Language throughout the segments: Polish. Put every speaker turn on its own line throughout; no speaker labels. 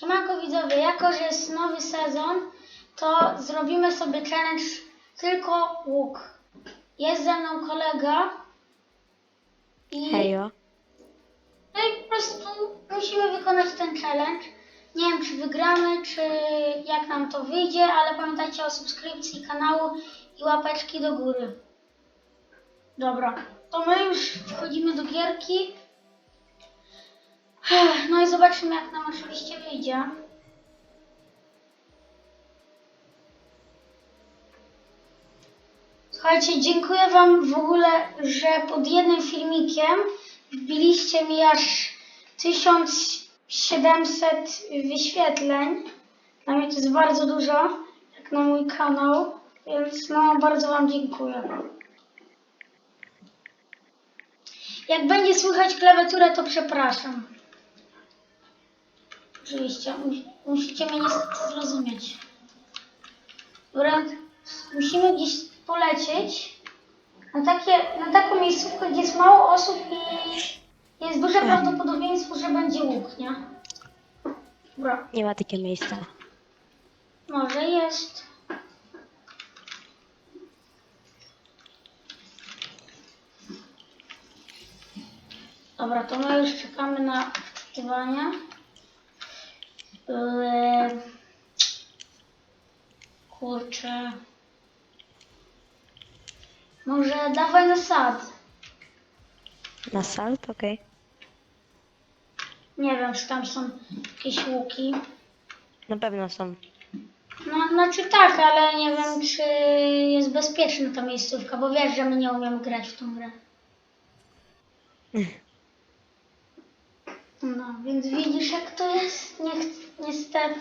Siemanko widzowie, jako że jest nowy sezon, to zrobimy sobie challenge tylko łuk. Jest ze mną kolega i,
Hejo.
no i po prostu musimy wykonać ten challenge. Nie wiem czy wygramy, czy jak nam to wyjdzie, ale pamiętajcie o subskrypcji kanału i łapeczki do góry. Dobra, to my już wchodzimy do gierki. No i zobaczymy jak nam oczywiście wyjdzie. Słuchajcie, dziękuję Wam w ogóle, że pod jednym filmikiem wbiliście mi aż 1700 wyświetleń. Dla mnie to jest bardzo dużo, jak na mój kanał, więc no bardzo Wam dziękuję. Jak będzie słychać klawiaturę, to przepraszam. Oczywiście, mus- musicie mnie niestety zrozumieć. Dobra, musimy gdzieś polecieć na, takie, na taką miejscówkę, gdzie jest mało osób i jest duże prawdopodobieństwo, że będzie łuk, nie? Dobra,
Nie ma takiego miejsca.
może jest. Dobra, to my już czekamy na wczytywanie. Eee, Kurczę. Może dawaj na sad.
Na salt? Okej.
Nie wiem, czy tam są jakieś łuki.
Na pewno są.
No, znaczy tak, ale nie wiem, czy jest bezpieczna ta miejscówka, bo wiesz, że my nie umiemy grać w tą grę. No, więc widzisz, jak to jest? Nie ch- niestety.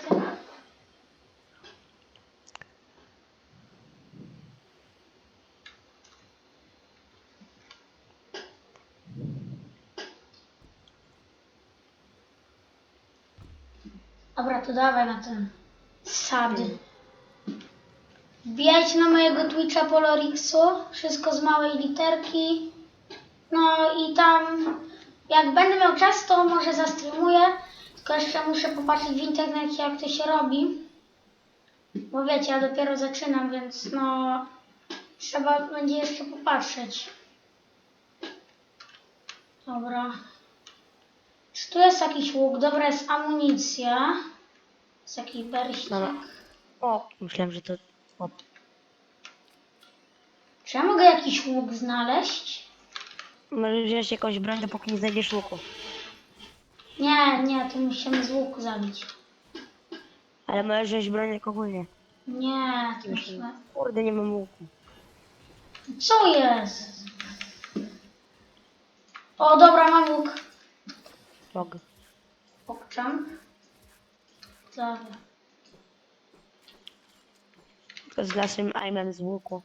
Dobra, to dawaj na ten sad. Wbijajcie na mojego Twitcha Polorixu, wszystko z małej literki. No i tam, jak będę miał czas, to może zastreamuję. Tylko jeszcze muszę popatrzeć w internecie, jak to się robi. Bo wiecie, ja dopiero zaczynam, więc no, trzeba będzie jeszcze popatrzeć. Dobra. Czy tu jest jakiś łuk? Dobra, jest amunicja. Jest jakiś.
Dobra. O, myślałem, że to... O,
Czy ja mogę jakiś łuk znaleźć?
możesz wziąć jakąś broń, dopóki nie znajdziesz łuku.
Nie, nie, to musimy z łuku zabić.
Ale możesz wziąć broń jak ogólnie.
Nie, to musimy...
Kurde, nie mam łuku.
Co jest? O, dobra, mam łuk.
Log.
Pokczam. Dobra.
Tylko z naszym aimem z łuku.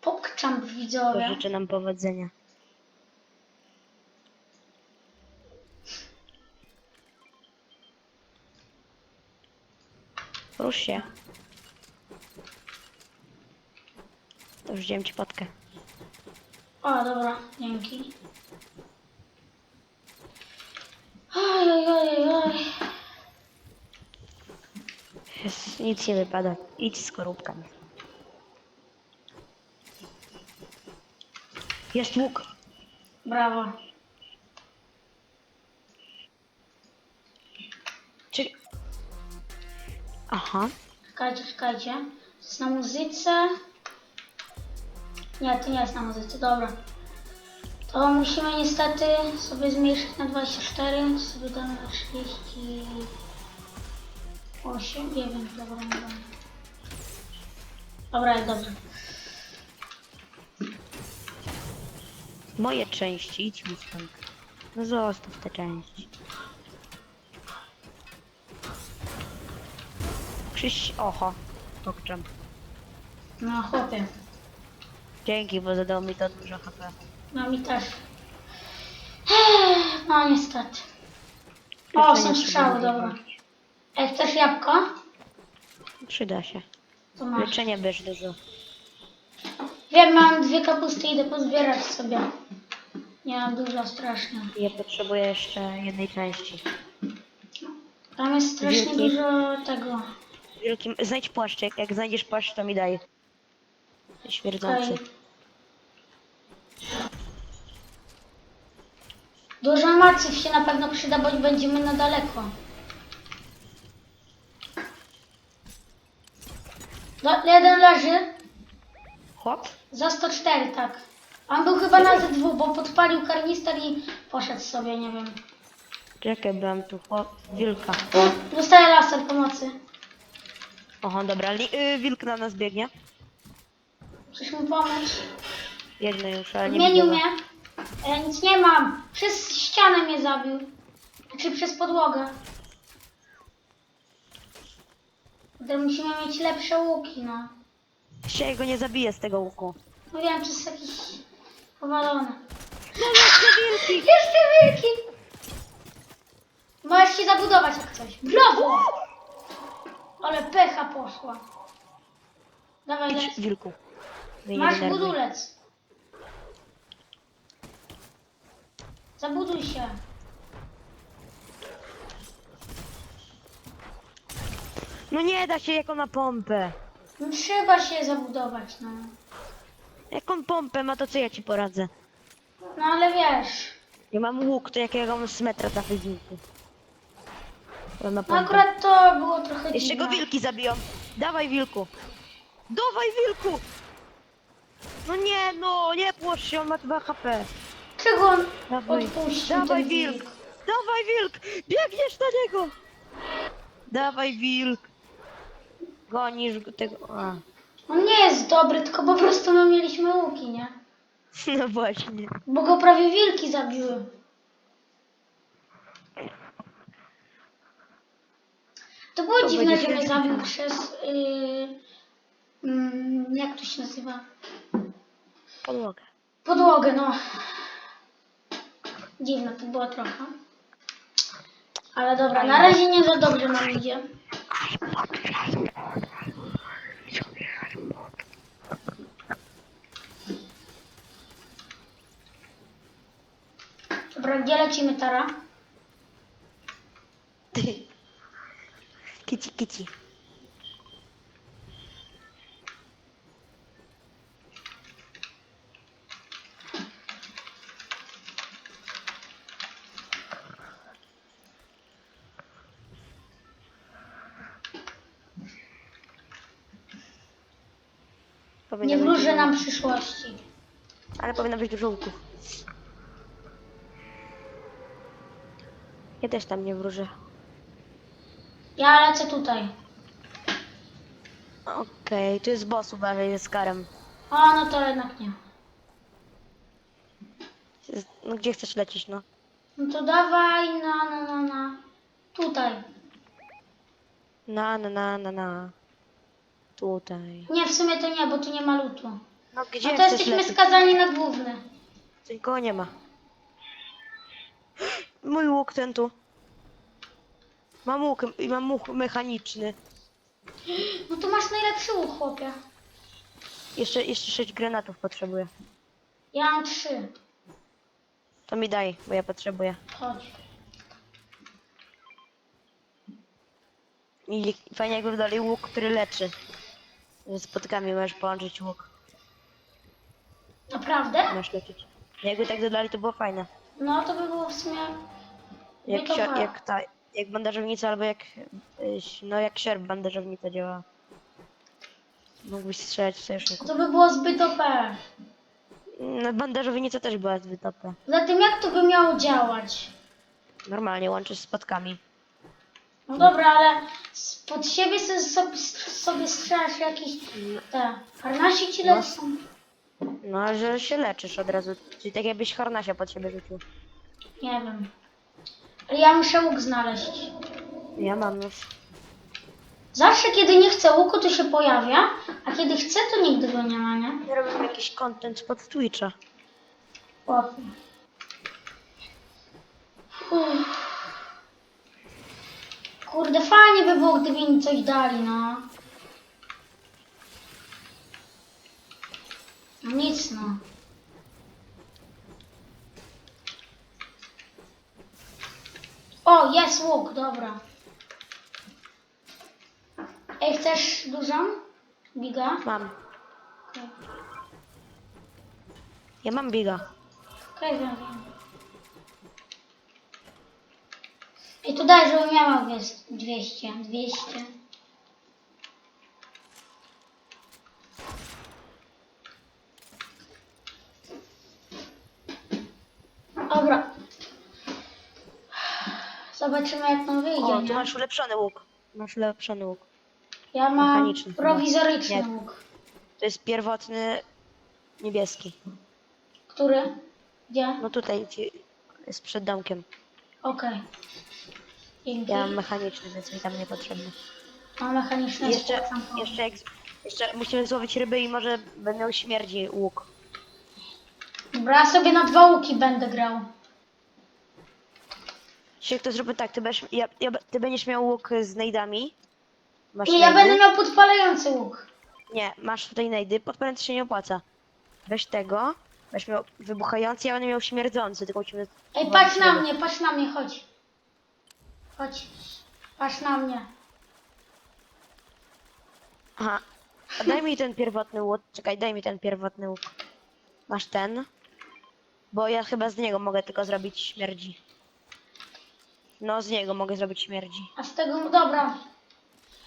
Pokczam,
To
widzowie.
życzę nam powodzenia. Rusz się. To już wziąłem ci potkę.
O, dobra, dzięki. Oj, oj, oj, oj.
Jest, nic nie wypada. Idź z skorupkami. Jest łuk.
Brawo.
Aha.
Czekajcie, czekajcie. To jest na muzyce. Nie, to nie jest na muzyce, dobra. To musimy niestety sobie zmniejszyć na 24, sobie damy na 38, 9, dobra, nie wiem. Dobra, jest dobrze.
Moje części, idź mi stąd. No zostaw te części. Krzyś... Oho. Pokczam.
No chłopie,
Dzięki, bo zadało mi to dużo HP.
no mi też. No niestety. O, są strzały, dobra. Ej, chcesz jabłko?
Przyda się.
To masz.
Bierz dużo.
Wiem, mam dwie kapusty, idę pozbierać sobie. Nie mam dużo strasznie.
Ja potrzebuję jeszcze jednej części.
Tam jest strasznie
Wilki.
dużo tego.
Wielkim... Znajdź płaszczyk. Jak znajdziesz płaszcz, to mi daj. Śmierdzący.
Okej. Dużo maców się na pewno przyda, bo będziemy na daleko. No, jeden leży.
Chłop?
Za 104, tak. On był chyba na Z2, bo podpalił karnister i poszedł sobie, nie wiem.
Czekaj, byłam tu chłop. Wilka.
Dostaję laser pomocy.
Oho, dobra. Li... Y, wilk na nas biegnie.
Chcesz mi pomóc?
Biegnę już, ale nie
Zmienił
widzę.
mnie. Ja nic nie mam. Przez ścianę mnie zabił. Znaczy przez podłogę. Kurde, musimy mieć lepsze łuki, no.
Dzisiaj go nie zabiję z tego łuku.
No wiem, jest jakiś powalony.
No jeszcze wilki!
Jeszcze wielki! Możesz się zabudować jak coś. Brawo! Ale pecha poszła. Dawaj,
Idź,
lec.
wilku.
Masz budulec. Zabuduj się.
No nie da się jako na pompę.
No, trzeba się zabudować, no.
Jaką pompę ma, to co ja ci poradzę?
No ale wiesz.
Ja mam łuk, to jakiego mam z metra trafić z łuku. Na
No
pompę.
akurat to było trochę
Jeszcze
dziwne.
go wilki zabiją. Dawaj wilku. Dawaj wilku! No nie, no, nie płosz się, on ma 2 HP.
Czego on
Dawaj,
odpuścił
dawaj
ten
wilk! Dawaj wilk! Biegniesz na niego! Dawaj wilk! Gonisz go tego... A.
On nie jest dobry, tylko po prostu my mieliśmy łuki, nie?
No właśnie.
Bo go prawie wilki zabiły. To było
To
dziwne,
będzie
że mnie zabił przez... Yy, mm, jak to się nazywa?
Podłogę.
Podłogę, no. Dziwne to było trochę. Ale dobra, na razie nie za dobrze nam idzie. Dobra, gdzie lecimy teraz?
Kici, kici. Powinno
Nie
być
wróży nam przyszłości.
Ale powinno być dużo łuków. Ja też tam nie wróżę.
Ja lecę tutaj.
Okej, tu jest boss, uważaj, jest karem.
A, no to jednak nie.
No gdzie chcesz lecieć, no?
No to dawaj na, na, na, na. Tutaj.
Na, na, na, na, na. Tutaj.
Nie, w sumie to nie, bo tu nie ma lutu.
No
No
gdzie
to
chcesz
jesteśmy
lecieć?
skazani na główny.
Nikogo nie ma. Mój łuk ten tu. Mam łuk i mam łuk mechaniczny.
No to masz najlepszy łuk, chłopie.
Jeszcze, jeszcze sześć granatów potrzebuję.
Ja mam trzy.
To mi daj, bo ja potrzebuję.
Chodź.
I fajnie jakby dali łuk, który leczy. Z podkami możesz połączyć łuk.
Naprawdę?
Masz leczyć. Jakby tak dodali, to było fajne.
No to by było w sumie...
Jak, jak ta, jak bandażownica albo jak, y, no jak sierp bandażownica działa. Mógłbyś strzelać w sojuszników.
To by było zbyt OP.
No bandażownica też była zbyt OP.
Zatem jak to by miało działać?
Normalnie łączysz z podkami.
No dobra, ale pod siebie sobie, sobie, sobie strzelasz jakieś te harnasi ci
No.
lecą.
No, że się leczysz od razu. Czyli tak jakbyś harnasia pod siebie rzucił.
Nie wiem. Ale ja muszę łuk znaleźć.
Ja mam już.
Zawsze kiedy nie chcę łuku, to się pojawia, a kiedy chcę, to nigdy go nie ma, nie?
Ja robię jakiś content pod Twitcha.
Uff. Kurde, fajnie by było, gdyby mi coś dali, no. No nic, no. O, jest łuk, dobra. Ej, chcesz dużą? Biga?
Mam.
Okej,
Ja mam biga.
okay, wiem, wiem. I tu daj, żebym miała wiesz, 200, 200. Dobra. Zobaczymy jak nam wyjdzie,
O,
nie?
tu masz ulepszony łuk. Masz ulepszony łuk.
Ja mam
mechaniczny
prowizoryczny
Nie.
łuk.
To jest pierwotny niebieski.
Który? Gdzie?
No tutaj ci- jest przed domkiem.
Okej. Dzięki.
Ja mam mechaniczny, więc mi tam niepotrzebny.
Mam mechaniczne
I jeszcze, jeszcze, jak, jeszcze musimy złowić ryby i może będę miał śmierdzi łuk.
Dobra, ja sobie na dwa łuki będę grał.
Dzisiaj to zróbmy tak, ty będziesz, ja, ja, ty będziesz miał łuk z nejdami. Masz
I ja będę miał podpalający łuk.
Nie, masz tutaj nejdy, podpalający się nie opłaca. Weź tego, będziesz miał wybuchający, ja będę miał śmierdzący, tylko musimy...
Ej, patrz na mnie, patrz na mnie, chodź. Chodź. Patrz na mnie.
Aha, a daj mi ten pierwotny łuk, czekaj, daj mi ten pierwotny łuk. Masz ten? Bo ja chyba z niego mogę tylko zrobić śmierdzi. No, z niego mogę zrobić śmierdzi.
A z tego, dobra.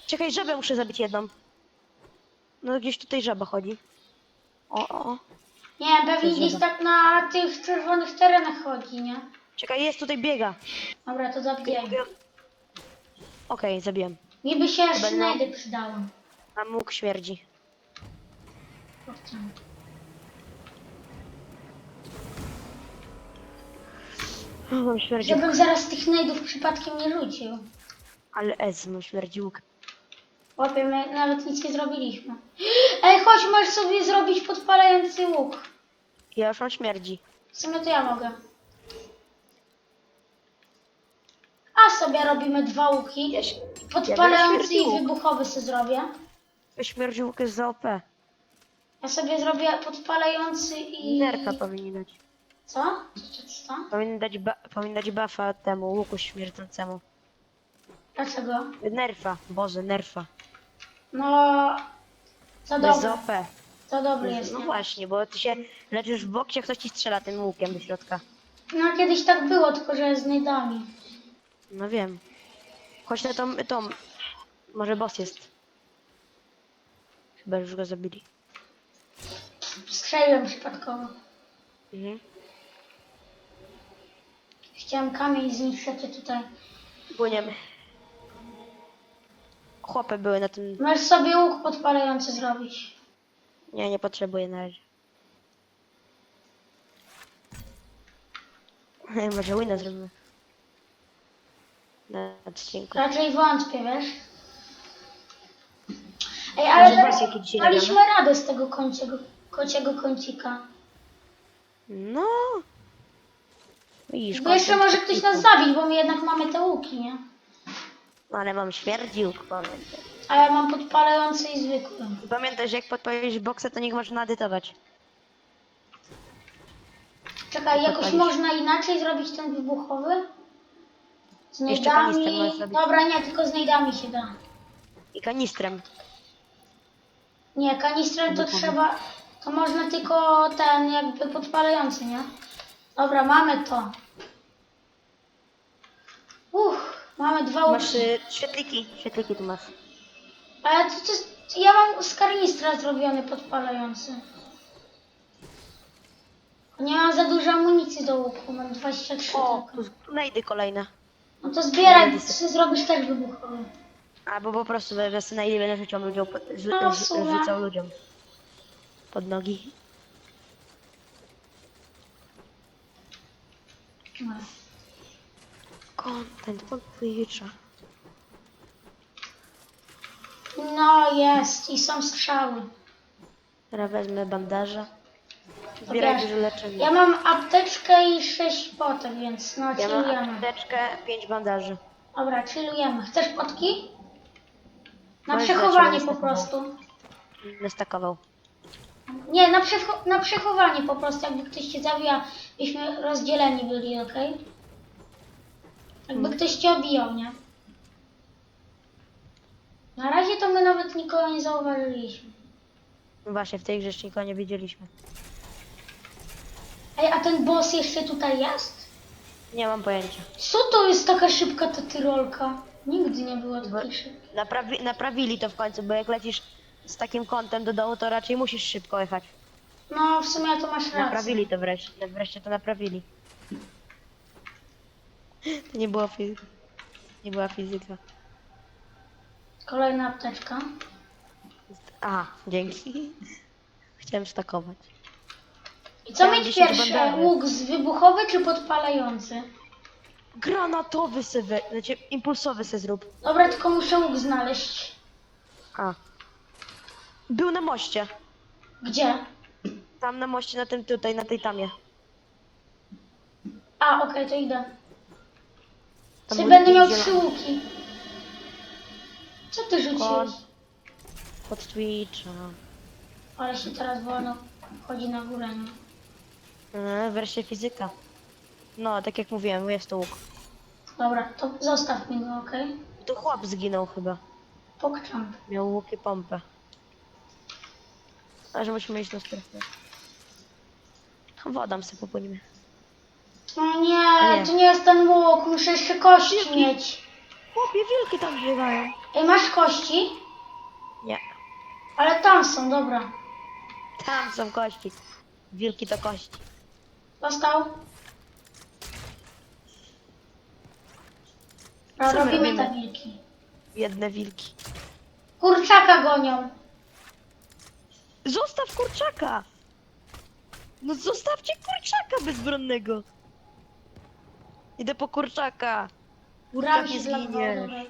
Czekaj, żabę muszę zabić jedną. No gdzieś tutaj żaba chodzi. O, o, o.
Nie, pewnie
Jest
gdzieś tak na tych czerwonych terenach chodzi, nie?
Czekaj, jest tutaj biega.
Dobra, to zabijaj.
Okej, zabiłem.
Mi by się
Będę-
sznajdy przydało.
Mam łuk śmierdzi.
Kurczę.
O, mam śmierdzi
Żebym zaraz tych najdów przypadkiem nie rzucił.
Ale S, mam śmierdzi łuk.
Łapie, my nawet nic nie zrobiliśmy. Ej, chodź, możesz sobie zrobić podpalający łuk.
Ja już mam śmierdzi.
W sumie to ja mogę. A sobie robimy dwa łuki.
Ja,
Podpalający i wybuchowy sobie zrobię.
ja śmierdzi łuk jest za OP.
Ja sobie zrobię podpalający i...
Nerfa powinni dać.
Co? Co?
Powinni dać, ba powinni dać buffa temu łuku śmierdzącemu.
Dlaczego?
Nerfa, Boże, nerfa.
No... Za
za
dobry.
OP.
Za dobry jest,
No
nie?
właśnie, bo ty się leczysz w bok, się ktoś ci strzela tym łukiem do środka.
No kiedyś tak było, tylko że z najdami.
No wiem. Chodź na tą, tą. Może boss jest. Chyba już go zabili.
Strzeliłem przypadkowo.
Mhm.
Chciałem kamień zniszczyć a tutaj.
Płyniemy. Chłopy były na tym.
Możesz sobie łuk podpalający zrobić.
Nie, nie potrzebuję na razie. Może wina zrobimy. Na odcinku.
Raczej wątpię, wiesz? Ej, ale
Może dzisiaj
daliśmy
nagramy?
radę z tego kociego, kociego kącika.
No. Widzisz,
Bo jeszcze
kontent
może ktoś nas zabić, bo my jednak mamy te łuki, nie?
No, Ale mam śmierdziłk, pamiętaj.
A ja mam podpalający i zwykły.
Pamiętaj, że jak podpalisz boksę, to niech można edytować.
Czekaj, jakoś
Podpalić.
można inaczej zrobić ten wybuchowy? Z
Jeszcze kanister
najdami.
zrobić.
Dobra, nie, tylko z najdami się da.
I kanistrem.
Nie, kanistrem to trzeba. To można tylko ten jakby podpalający, nie? Dobra, mamy to. Uff, mamy dwa
Masz
łuki.
y, świetliki. Świetliki tu masz.
Ale to, to jest, ja mam z karnistra zrobiony podpalający. Nie mam za dużo amunicji do łuku, mam 23
O,
tylko.
tu tu najdy kolejne.
No to zbieraj, ty zrobisz też wybuchowy.
Albo po prostu na najdy będę rzucał ludziom, pod, rzu,
No, w
rzu-
sumie.
rzucał ludziom. Pod nogi. Content pod Twitcha.
No jest, i są strzały.
Teraz wezmę bandaże. Zbieraj
Wiesz,
dużo leczenia.
Ja mam apteczkę i 6 potek, więc no
Ja mam
chillujemy.
apteczkę, pięć bandaży.
Dobra, chillujemy. Chcesz potki? Na
Możesz
przechowanie po prostu.
Nastakował.
Nie, na, przecho- na przechowanie po prostu, jakby ktoś cię zabija, byśmy rozdzieleni byli, okej? Jakby
Mhm.
ktoś cię obijał, nie? Na razie to my nawet nikogo nie zauważyliśmy.
No Właśnie, w tej grze jeszcze nikogo nie widzieliśmy.
Ej, a ten boss jeszcze tutaj jest?
Nie mam pojęcia.
Co to jest taka szybka ta tyrolka? Nigdy nie było takiej szybkiej.
Naprawi naprawili to w końcu, bo jak lecisz z takim kątem do dołu, to raczej musisz szybko jechać.
No, w sumie to masz rację.
Naprawili to wreszcie, wreszcie to naprawili. To nie była fizyka. Nie była fizyka.
Kolejna apteczka.
Aha, dzięki. Chciałem stakować.
I co
Chciałam
mieć
10
pierwsze?
bandaży.
Łuk z wybuchowy czy podpalający?
Granatowy se we... Znaczy, impulsowy se zrób.
Dobra, tylko muszę łuk znaleźć.
A. Był na moście.
Gdzie?
Tam na moście, na tym tutaj, na tej tamie.
A, okej, to idę.
Tam był
będę miał
zielony.
trzy łuki. Co ty rzuciłeś?
Kon. Pod Twitcha.
Ale się teraz wolno chodzi na górę, nie?
Eee, wreszcie fizyka. No, tak jak mówiłem, jest to łuk.
Dobra, to zostaw mi go, okej?
To chłop zginął chyba.
Pokczam.
Miał łuk i pompę. A że musimy iść do strefy. Wodą sobie popłynimy.
No nie,
Nie.
to nie jest ten łuk, muszę jeszcze kości mieć.
Chłopie, wilki tam biegają.
Ej, masz kości?
Nie.
Ale tam są, dobra.
Tam są kości. Wilki to kości.
Dostał?
Co my
robimy
robimy?
te wilki.
Jedne wilki.
Kurczaka gonią.
Zostaw kurczaka! No zostawcie kurczaka bezbronnego! Idę po kurczaka. Kurczak
zlagował,
zginie.
dobra.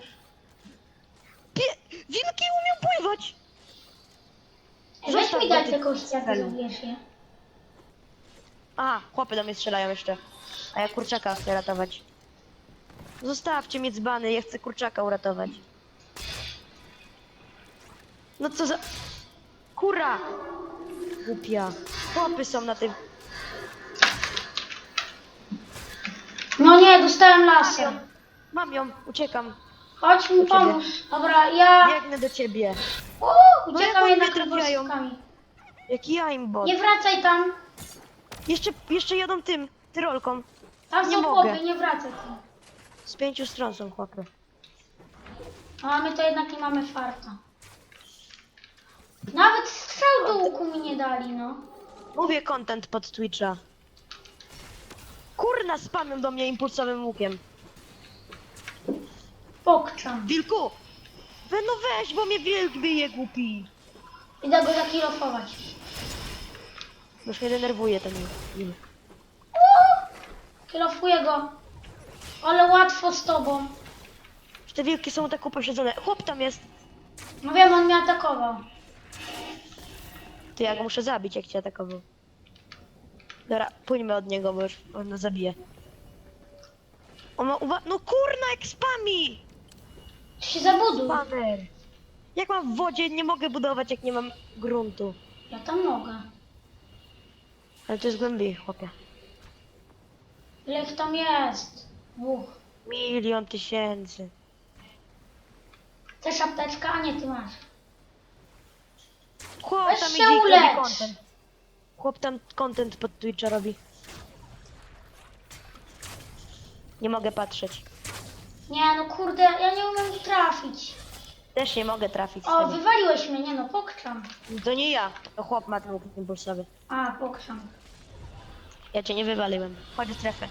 Pie... Wilki umią pływać!
Weź
Zostaw
mi
go,
daj
ty
te kości, jak
celu.
zabierz je.
A, chłopy do mnie strzelają jeszcze. A ja kurczaka chcę ratować. Zostawcie mnie dzbany, ja chcę kurczaka uratować. No co za... Kura! Głupia. Chłopy są na tym...
No nie, dostałem lasem.
mam ją, uciekam.
Chodź mi
ciebie.
pomóż. Dobra, ja...
Biegnę do ciebie.
Uuu,
No
uciekam
oni
jednak
mnie trafiają?
robostkami.
Jaki ja im bot.
Nie wracaj tam.
Jeszcze, jeszcze jadą tym, tyrolką.
Tam
Nie
są
mogę.
chłopy, nie wracaj tam.
Z pięciu stron są chłopy.
A my to jednak nie mamy farta. Nawet strzał do łuku mi nie dali, no.
Mówię content pod Twitcha. Kurna spamią do mnie impulsowym łukiem.
Pokczam.
Wilku! We no weź, bo mnie wilk bije głupi.
Idę go zakilofować.
Już mnie denerwuje ten wilk.
Kilofuję go. Ale łatwo z tobą.
Te wilki są tak upośledzone. Chłop tam jest.
No wiem, on mnie atakował.
Ty ja go muszę zabić, jak cię atakował. Dobra, pójdźmy od niego, bo już on nas zabije. On ma uwa- No kurna, jak spami!
Się zabuduj.
Spamer! Jak mam w wodzie, nie mogę budować, jak nie mam gruntu.
Ja tam mogę.
Ale to jest głębiej, chłopie.
Ile ich tam jest? Dwóch.
Milion tysięcy.
Też apteczka, a nie ty masz.
Tam idzie i robi content. Chłop tam content pod Twitcha robi. Nie mogę patrzeć.
Nie, no kurde, ja nie umiem trafić.
Też nie mogę trafić.
O, wywaliłeś mnie, nie no, pokczam.
To nie ja, to chłop ma ten łuk impulsowy.
A, pokrzam.
Ja cię nie wywaliłem. Chodź w strefę.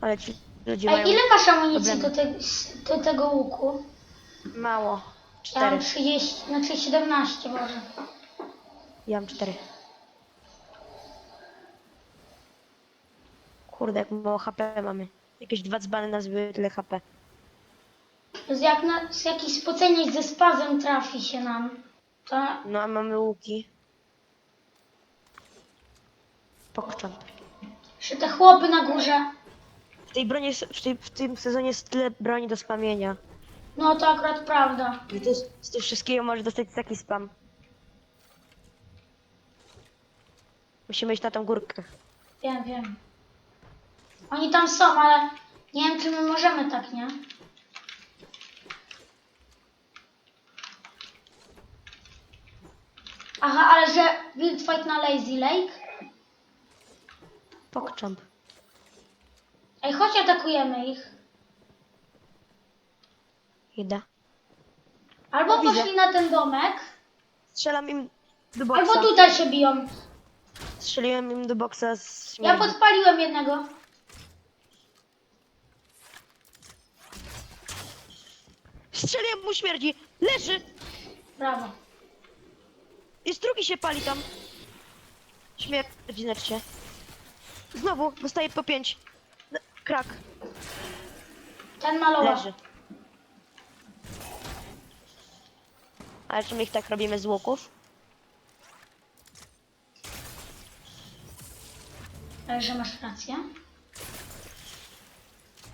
Ale ci ludzie mają
Ej, ile masz amunicji do, te, do tego łuku?
mało.
Ja mam 30, znaczy 17 może.
Ja mam cztery. Kurde, jak mało HP mamy. Jakieś dwa dzbany nas były tyle HP.
Z jak na, z jakiś spoceniec ze spazem trafi się nam. To
No a mamy łuki. Pokczam.
jeszcze te chłopy na górze.
W tej broni, jest- w, tej, w tym sezonie jest tyle broni do spamienia.
No to akurat prawda.
I z, z tych wszystkiego możesz dostać taki spam. Musimy iść na tą górkę.
Wiem, wiem. Oni tam są, ale nie wiem, czy my możemy tak, nie? Aha, ale że Wild Fight na Lazy Lake?
Pokczamp.
Ej, chodź atakujemy ich.
Idę.
Albo
widzę.
poszli na ten domek,
Strzelam im do
albo
boksa.
tutaj się biją.
Strzeliłem im do boksa z
Ja
śmierci.
podpaliłem jednego.
Strzeliłem mu śmierdzi. Leży!
Brawo.
Jest drugi się pali tam. Śmierdzi znacznie. Znowu dostaje po pięć. Krak.
Ten malował.
Leży. Ale czy my ich tak robimy z łuków?
Ale że masz rację.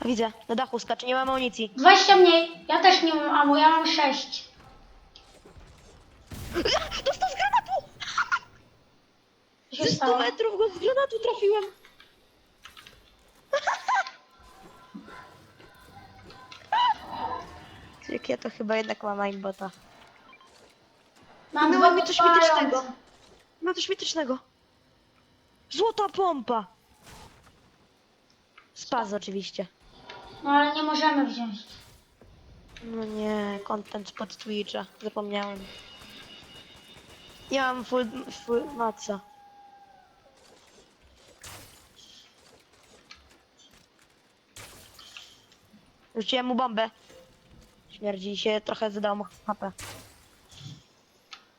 Widzę, na dachu skacze, nie mam amunicji.
20 mniej. Ja też nie mam amu, ja mam 6.
Dostał z granatu!
Co się
Ze 100
stało?
metrów go z granatu trafiłem. Jak ja to chyba jednak mam aimbota.
Mam
Miało
dwa
mi coś
podpalające.
mitycznego. Mam coś mitycznego. Złota pompa. Spaz oczywiście.
No ale nie możemy wziąć.
No nie, content spod Twitcha. Zapomniałem. Ja mam full, full maca. Rzuciłem mu bombę. Śmierdzi się, trochę zadał mu HP.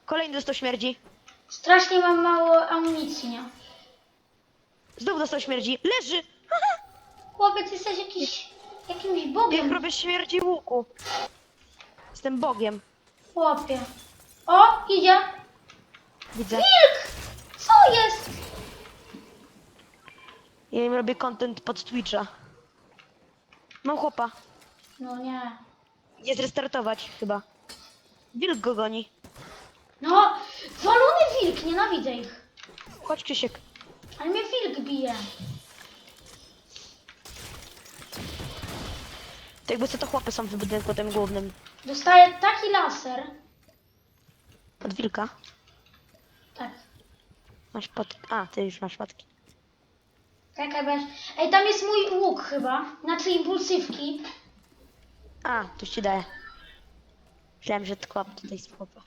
Kolejny dostał śmierdzi.
Strasznie mam mało amunicji, nie?
Znowu dostał śmierdzi. Leży!
Chłopiec, jesteś jakiś, jakimś
Jak
bogiem,
robię śmierdzi łuku. Jestem bogiem.
chłopie. O, idzie.
Widzę.
Wilk! Co jest?
Ja im robię content pod Twitcha. Mam chłopa.
No nie.
Idzie zrestartować chyba. Wilk go goni.
No, walony wilk, nienawidzę ich.
Chodź Krzysiek.
Ale mnie wilk bije.
To jakby co to chłopy są w budynku tym głównym.
Dostaję taki laser.
Od wilka.
Tak.
Masz pot... A, ty już masz potki.
Czekaj, weź. Ej, tam jest mój łuk chyba. Znaczy impulsywki.
A, tu ci daję. Myślałem, że tylko tutaj z chłopa.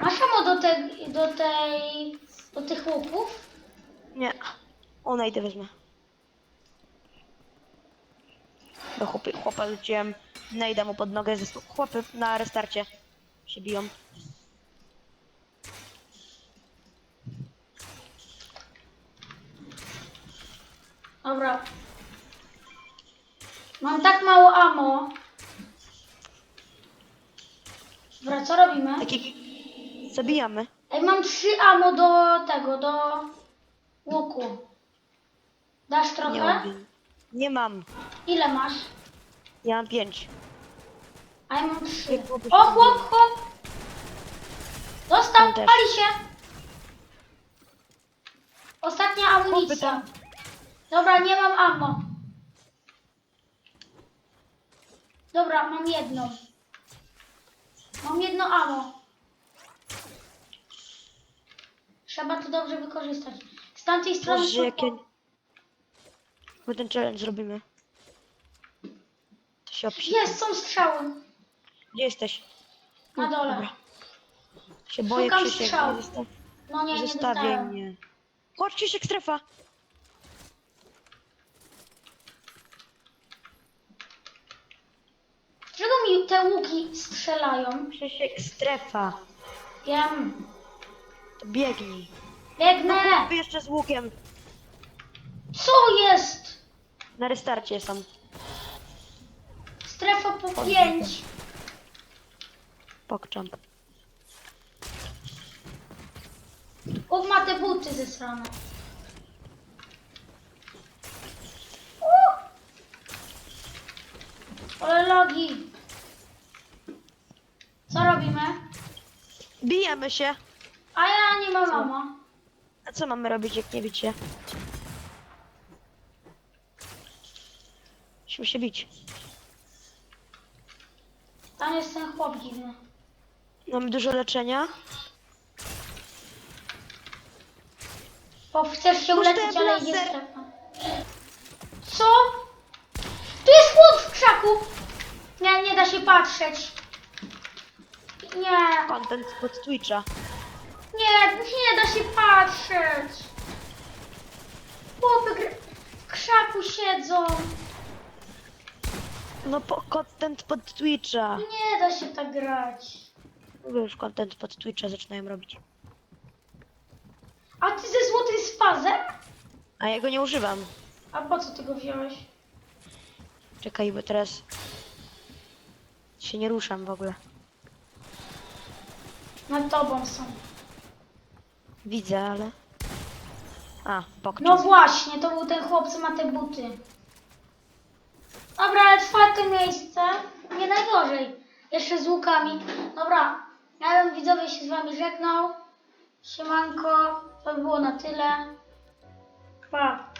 Masz amo do, te, do tej... do tych łuków?
Nie. O, najdę wezmę. Do chłopy, chłopa rzuciłem. Najdę mu pod nogę. Ze chłopy na restarcie się biją.
Dobra. Mam tak mało amo. Dobra, co robimy?
Takie... Zabijamy.
Ej, mam trzy amo do tego, do łuku. Dasz
Nie
trochę?
mam. Nie mam.
Ile masz?
Ja mam pięć.
A ja mam trzy.
Jak
O, chłop, chłop! Dostał,
Tam też.
pali się. Ostatnia
Chłopy
amunicja.
tam.
Dobra, nie mam ammo. Dobra, mam jedną. Mam jedno ammo. Trzeba to dobrze wykorzystać. Z tamtej strony...
Boże, jakie... My ten challenge zrobimy. To się opsi.
Jest, są strzały.
Gdzie jesteś?
Na dole.
Dobra. Się boję
Szukam
Krzysiek. Zostaw...
No nie, nie
Zostawiaj
dostałem.
mnie. Chodź Krzysiek, strefa.
Mi te łuki strzelają?
Krzysiek, strefa.
Wiem.
To biegnij.
Biegnę!
Chłopy jeszcze z łukiem.
Co jest?
Na restarcie są.
Strefa po 5.
Pokczamp.
Uf, ma te buty zesrane. Uh! Ale logi. Robimy?
Bijemy się.
A ja nie mam mama.
A co mamy robić, jak nie bić się? Musimy się bić.
Tam jest ten chłop dziwny.
Mamy dużo leczenia.
Bo chcesz się
Puszczę
uleczyć, ale idzie
blaster.
strefa. Co? Tu jest chłop w krzaku! Nie, nie da się patrzeć. Nie,
Content pod Twitcha.
nie, nie da się patrzeć. Chłopy gr- w krzaku siedzą.
No po, content pod Twitcha.
Nie da się tak grać.
Już content pod Twitcha zaczynają robić.
A ty ze złotym spazem?
A ja go nie używam.
A po co ty go wziąłeś?
Czekaj, bo teraz się nie ruszam w ogóle.
Nad tobą są.
Widzę, ale... A, pokczam.
No właśnie, to był ten chłop, co ma te buty. Dobra, ale czwarte miejsce. Nie najgorzej. Jeszcze z łukami. Dobra, ja bym widzowie się z wami żegnał. Siemanko, to by było na tyle. Pa.